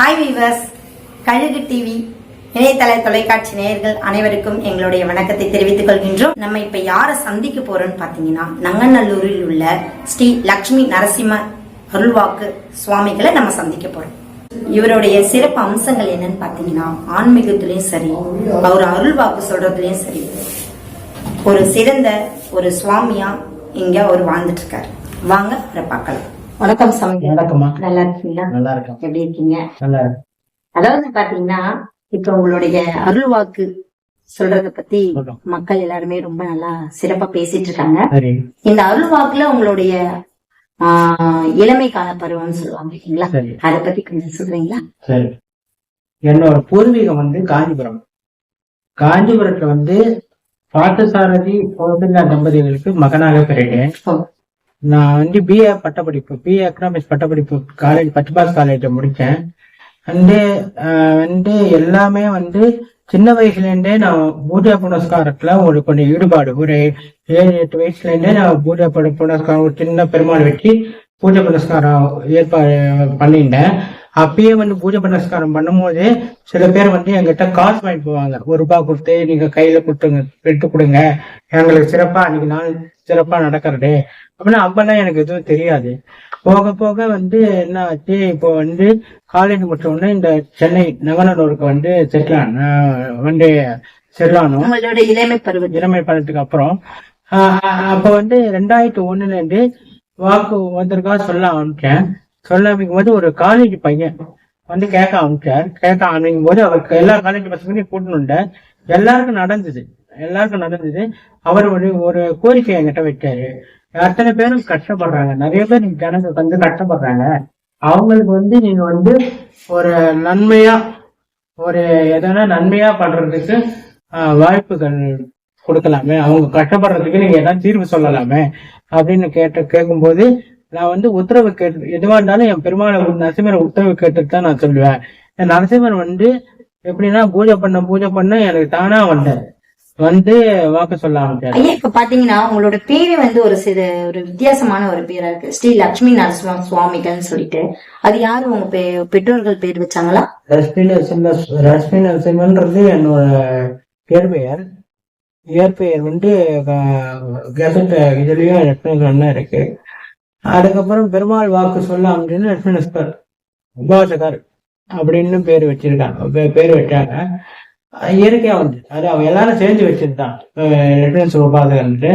Hi viewers கழுகு TV இணையதள தொலைக்காட்சி நேயர்கள் அனைவருக்கும் எங்களுடைய வணக்கத்தை தெரிவித்துக் கொள்கின்றோம். நம்ம இப்ப யார சந்திக்க போறோம்னு பாத்தீங்கன்னா நங்கநல்லூரில் உள்ள ஸ்ரீ லக்ஷ்மி நரசிம்ம அருள்வாக்கு சுவாமிகளை நம்ம சந்திக்க போறோம். இவருடைய சிறப்பு அம்சங்கள் என்னன்னு பாத்தீங்கன்னா ஆன்மீகத்திலயும் சரி அவர் அருள்வாக்கு சொல்றதுலயும் சரி ஒரு சிறந்த ஒரு சுவாமியா இங்க அவர் வாழ்ந்துட்டு இருக்காரு. வாங்க அவரை பார்க்கலாம். வணக்கம் சாமி. வணக்கம்மா. நல்லா இருக்கீங்களா நல்லா இருக்கேன் எப்படி இருக்கீங்க? நல்லா இருக்கேன் அதாவது பாத்தீங்கன்னா இப்ப உங்களுடைய அருள்வாக்கு சொல்றத பத்தி. மக்கள் எல்லாருமே ரொம்ப நல்லா சிறப்பா பேசிட்டு இருக்காங்க இந்த அருள்வாக்குல உங்களுடைய ஆஹ், இளமை கால பருவம்னு சொல்லுவாங்க இல்லைங்களா? அத பத்தி கொஞ்சம் சொல்றீங்களா? சரி. என்னோட பூர்வீகம் வந்து காஞ்சிபுரம். காஞ்சிபுரத்துல வந்து பார்த்தசாரதி கௌசல்யா தம்பதிகளுக்கு மகனாக ஓ. நான் வந்து பிஏ பட்டப்படிப்பு பிஏ எக்கனாமிக்ஸ் பட்டப்படிப்பு காலேஜ் பச்சபாஸ் காலேஜ்ல முடித்தேன் வந்து வந்து எல்லாமே வந்து சின்ன வயசுலேருந்தே நான் பூஜா புனஸ்காரத்தில் ஒரு கொஞ்சம் ஈடுபாடு ஒரு ஏழு எட்டு வயசுலேருந்தே நான் பூஜா பட- புனஸ்காரம் ஒரு சின்ன பெருமாள் வச்சு பூஜை புனஸ்காரம் ஏற்பாடு பண்ணியிருந்தேன். அப்பயே வந்து பூஜை புனஸ்காரம் பண்ணும்போது சில பேர் வந்து எங்கிட்ட காசு வாங்கிட்டு போவாங்க. ஒரு ரூபாய் கொடுத்து நீங்கள் கையில் கொடுத்துங்க எடுத்து கொடுங்க. எங்களுக்கு சிறப்பாக அன்னைக்கு நாள் சிறப்பா நடக்கிறது. அப்படின்னா அப்பெல்லாம் எனக்கு எதுவும் தெரியாது. போக போக வந்து என்ன ஆச்சு இப்போ வந்து காலேஜ் முடிச்ச உடனே இந்த சென்னை நகநல்லூருக்கு வந்து செட்டில் வந்து செட்டில் ஆனோம் உங்களுடைய இளமை பருவம். இளமை படத்துக்கு அப்புறம் அப்ப வந்து ரெண்டாயிரத்தி ஒண்ணுல இருந்து வாக்கு வந்திருக்கா சொல்ல ஆரம்பிச்சேன். சொல்ல ஆரம்பிக்கும் போது ஒரு காலேஜ் பையன் வந்து கேட்க ஆரம்பிச்சார். கேட்க ஆரம்பிக்கும் போது அவருக்கு எல்லா காலேஜ் பசங்களையும் கூட்டணுண்ட எல்லாருக்கும் நடந்தது. எல்லாருக்கும் நடந்தது. அவர் ஒரு ஒரு கோரிக்கை என்கிட்ட வைக்காரு அத்தனை பேரும் கஷ்டப்படுறாங்க. நிறைய பேர் ஜனங்க வந்து கஷ்டப்படுறாங்க. அவங்களுக்கு வந்து நீங்க வந்து ஒரு நன்மையா ஒரு எதனா நன்மையா பண்றதுக்கு வாய்ப்புகள் கொடுக்கலாமே. அவங்க கஷ்டப்படுறதுக்கு நீங்க ஏதாவது தீர்வு சொல்லலாமே அப்படின்னு கேட்டு கேட்கும்போது நான் வந்து உத்தரவு கேட்டு எதுவா இருந்தாலும் என் பெருமாளை நரசிம்மரை உத்தரவு கேட்டுட்டு தான் நான் சொல்லுவேன். நரசிம்மர் வந்து எப்படின்னா பூஜை பண்ண பூஜை பண்ண எனக்கு தானா வந்தார். வந்து வாக்கு சொல்ல ஆரம்பிச்சாரு ஐயா இப்ப பாத்தீங்கன்னா உங்களோட பேரு வந்து ஒரு சிறு ஒரு வித்தியாசமான ஒரு பேரா இருக்கு. ஸ்ரீ லட்சுமி நரசிம்ம சுவாமிகள்னு சொல்லிட்டு. அது யாரு? உங்க பெற்றோர்கள் பேர் வச்சாங்களா? ரஷ்மி நரசிம்ம ரஷ்மி நரசிம்மன்றது என்னோட இயற்பெயர் இயற்பெயர் வந்து கெசட் இதுலயும் லட்சுமி இருக்கு. அதுக்கப்புறம் பெருமாள் வாக்கு சொல்ல அப்படின்னு லட்சுமி நஸ்கர் உபாசகர் அப்படின்னு பேர் வச்சிருக்காங்க பேர் வச்சாங்க. இயற்கையா வந்து அது அவங்க எல்லாரும் சேர்ந்து வச்சிருந்தான். லட்சுமி உபாசகர்ன்ட்டு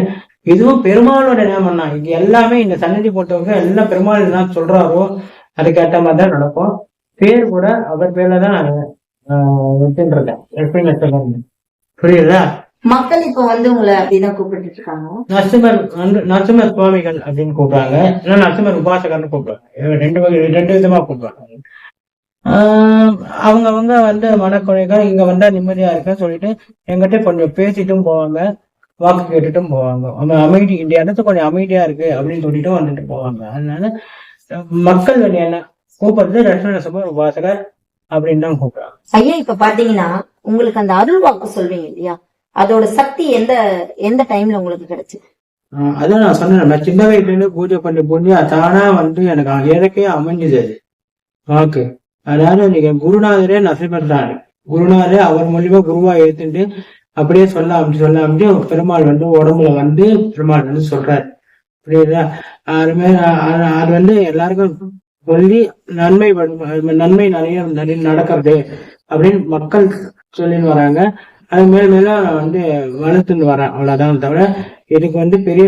இதுவும் பெருமாளோட நியமனம் தான். இது எல்லாமே இந்த சன்னதி போட்டவங்க எல்லாம் பெருமாள் என்ன சொல்றாரோ அதுக்கேற்ற மாதிரி தான் நடக்கும். பேர் கூட அவர் பேர்ல தான் வச்சுருக்கேன் லட்சுமி நரசிம்மர் புரியுதா? மக்கள் இப்ப வந்து உங்களை அப்படிதான் கூப்பிட்டு இருக்காங்க. நரசிம்மர் நரசிம்மர் சுவாமிகள் அப்படின்னு கூப்பிடுறாங்க. இல்ல நரசிம்மர் உபாசகர்னு கூப்பிடுறாங்க. ரெண்டு வகை ரெண்டு விதமா கூப்பிடுறாங்க. ஆஹ் அவங்க அவங்க வந்து மனக்குறைகள் இங்க வந்தா நிம்மதியா இருக்குன்னு சொல்லிட்டு எங்கிட்ட கொஞ்சம் பேசிட்டும் போவாங்க வாக்கு கேட்டுட்டும் போவாங்க. அமைதி இந்த இடத்து கொஞ்சம் அமைதியா இருக்கு அப்படின்னு சொல்லிட்டு வந்துட்டு போவாங்க. அதனால மக்கள் வந்து என்ன கூப்பிடுறது லட்சுமி நரசிம்மர் உபாசகர் அப்படின்னு தான் கூப்பிடுறாங்க. ஐயா இப்ப பாத்தீங்கன்னா உங்களுக்கு அந்த அருள் வாக்கு சொல்றீங்க இல்லையா? அதோட சக்தி எந்த எந்த டைம்ல உங்களுக்கு கிடைச்சது ஆஹ் அதான் நான் சொன்னேன் நான் சின்ன வயசுல இருந்து பூஜை பண்ணி அது தானா வந்து எனக்கு இயற்கையா அமைஞ்சது அது. வாக்கு. அதாவது நீங்க குருநாதரே நரசிம்மர் தான் குருநாதரே அவர் மூலியமா குருவா எடுத்துட்டு அப்படியே சொல்ல அமைச்சு சொல்ல அமைச்சு பெருமாள் வந்து உடம்புல வந்து பெருமாள் வந்து சொல்றாரு. புரியுதா? அது அது- வந்து எல்லாருக்கும் சொல்லி நன்மை நன்மை நிறைய நிறைய நடக்கிறது அப்படின்னு மக்கள் சொல்லின்னு வராங்க. அது மேல மேல நான் வந்து வளர்த்துன்னு வரேன் அவ்வளவுதான் தவிர இதுக்கு வந்து பெரிய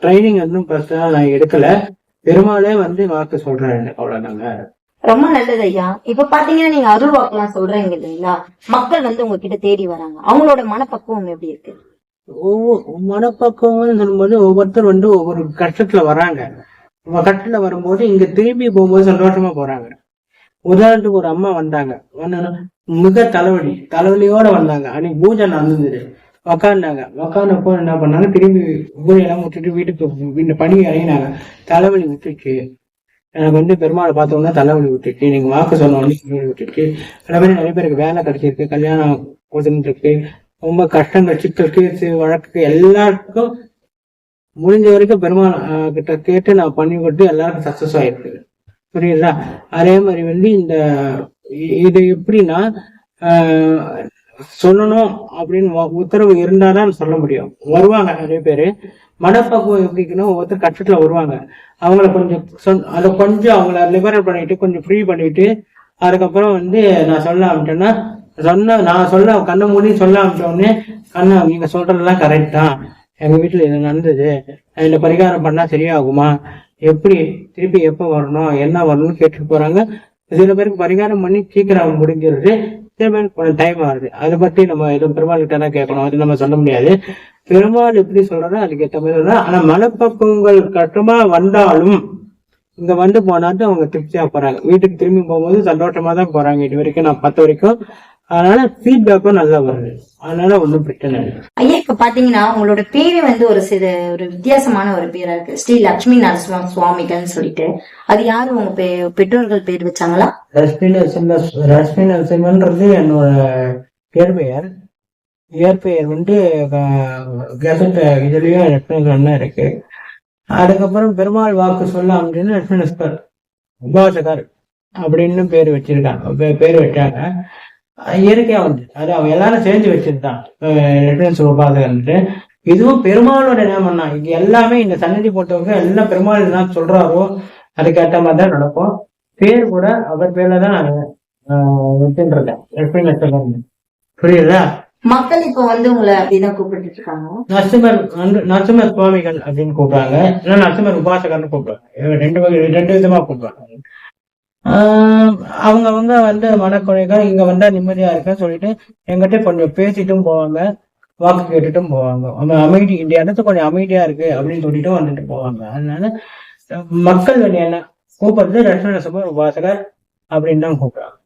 ட்ரைனிங் வந்து பர்சனலா நான் எடுக்கல. பெருமாளே வந்து வாக்கு சொல்றாரு. அவ்வளவுதாங்க. ரொம்ப நல்லது ஐயா. இப்ப பாத்தீங்கன்னா நீங்க அருள் வாக்கு சொல்றீங்க இல்லைங்களா? மக்கள் வந்து உங்ககிட்ட தேடி வராங்க. அவங்களோட மனப்பக்குவம் எப்படி இருக்கு? ஒவ்வொரு மனப்பக்குவம்னு சொல்லும்போது ஒவ்வொருத்தர் வந்து ஒவ்வொரு கட்டத்துல வராங்க. கட்டத்துல வரும்போது இங்க திரும்பி போகும்போது சந்தோஷமா போறாங்க. உதாரணத்துக்கு ஒரு அம்மா வந்தாங்க. மிக தலைவலி. தலைவலியோட வந்தாங்க. அன்னைக்கு பூஜை நடந்தது. உக்காந்தாங்க. உக்காந்தப்போ என்ன பண்ணாங்க? திரும்பி பூஜையெல்லாம் விட்டுட்டு வீட்டுக்கு இந்த பணி அறையினாங்க தலைவலி விட்டுச்சு. எனக்கு வந்து பெருமாளை பார்த்தோம்னா தலைவலி விட்டுருக்கு. நீங்க வாக்கு சொன்ன உடனே தலைவலி விட்டுருக்கு. அதே மாதிரி நிறைய பேருக்கு வேலை கிடைச்சிருக்கு கல்யாணம் கொடுத்துருக்கு ரொம்ப கஷ்டங்கள் சிக்கல் கேஸ் வழக்கு எல்லாருக்கும் முடிஞ்ச வரைக்கும் பெருமாள் கிட்ட கேட்டு நான் பண்ணி கொடுத்து எல்லாருக்கும் சக்சஸ் ஆயிருக்கு. புரியுதா? அதே மாதிரி வந்து இந்த இது எப்படின்னா ஆஹ், சொல்லணும் அப்படின்னு உத்தரவு இருந்தாதான் சொல்ல முடியும். வருவாங்க நிறைய பேர். மனப்பக்குவம் எப்படின்னா ஒவ்வொருத்தர் கட்டத்துல வருவாங்க. அவங்கள கொஞ்சம் சொன் அதை கொஞ்சம் அவங்கள லிபரல் பண்ணிட்டு கொஞ்சம் ஃப்ரீ பண்ணிட்டு அதுக்கப்புறம் வந்து நான் சொல்ல ஆரம்பிட்டேன்னா சொன்ன நான் சொல்ல கண்ணை மூடி சொல்ல ஆரம்பிச்சோடனே கண்ணை நீங்க சொல்றதெல்லாம் கரெக்ட் தான். எங்க வீட்டுல இது நடந்தது. இந்த பரிகாரம் பண்ணா சரியாகுமா? எப்படி திருப்பி எப்போ வரணும்? என்ன வரணும்னு கேட்டுட்டு போறாங்க. சில பேருக்கு பரிகாரம் பண்ணி சீக்கிரம் முடிஞ்சிருது. சில டைம் ஆகுது. அதை பத்தி நம்ம எதுவும் பெருமாள் கிட்ட தான் கேட்கணும். அது நம்ம சொல்ல முடியாது. பெருமாள் எப்படி சொல்றாரோ அதுக்கு ஏற்ற மாதிரி ஆனா மனப்பக்குவங்கள் கட்டமா வந்தாலும் இங்க வந்து போனாட்டு அவங்க திருப்தியா போறாங்க. வீட்டுக்கு திரும்பி போகும்போது சந்தோஷமா தான் போறாங்க. இது வரைக்கும் நான் பார்த்த வரைக்கும் அதனால ஃபீட்பேக்கும் நல்லா வருது. அதனால ஒன்றும் பிரச்சனை இல்லை. ஐயா இப்ப பாத்தீங்கன்னா உங்களோட பேரு வந்து ஒரு சிறு ஒரு வித்தியாசமான ஒரு பேரா இருக்கு. ஸ்ரீ லட்சுமி நரசிம்ம சுவாமிகள்னு சொல்லிட்டு. அது யாரு? உங்க பெ- பெற்றோர்கள் பேர் வச்சாங்களா? ரஷ்மி நரசிம்ம ரஷ்மி நரசிம்மன்றது என்னோட இயற்பெயர் இயற்பெயர் வந்து கெசட் இதுலயும் லட்சுமி இருக்கு. அதுக்கப்புறம் பெருமாள் வாக்கு சொல்ல அப்படின்னு லட்சுமி நரசிம்மர் உபாசகர் அப்படின்னு பேர் வச்சிருக்காங்க. பே- பேர் வச்சாங்க. இயற்கையா வந்து அது அவங்க எல்லாரும் சேர்ந்து வச்சிருந்தான். லட்சுமி உபாசகர்ன்ட்டு இதுவும் பெருமாளோட நியமனம் தான். இது எல்லாமே இந்த சன்னதி போட்டவங்க எல்லாம் பெருமாள் என்ன சொல்றாரோ அதுக்கேற்ற மாதிரி தான் நடக்கும். பேர் கூட அவர் பேர்ல தான் வச்சுருக்கேன் லட்சுமி நரசிம்மர் புரியுதா? மக்கள் இப்ப வந்து உங்களை கூப்பிட்டு இருக்காங்க. நரசிம்மர் நரசிம்மர் சுவாமிகள் அப்படின்னு கூப்பிடுறாங்க. இல்ல நரசிம்மர் உபாசகர்னு கூப்பிடுறாங்க. ரெண்டு வகை ரெண்டு விதமா கூப்பிடுறாங்க. ஆஹ் அவங்க அவங்க வந்து மனக்குறைகள் இங்க வந்தா நிம்மதியா இருக்குன்னு சொல்லிட்டு எங்கிட்ட கொஞ்சம் பேசிட்டும் போவாங்க வாக்கு கேட்டுட்டும் போவாங்க. அவங்க அமைதி இந்த இடத்து கொஞ்சம் அமைதியா இருக்கு அப்படின்னு சொல்லிட்டு வந்துட்டு போவாங்க. அதனால மக்கள் வந்து என்ன கூப்பிடுறது லட்சுமண நரசிம்மர் உபாசகர் அப்படின்னு தான் கூப்பிடுறாங்க.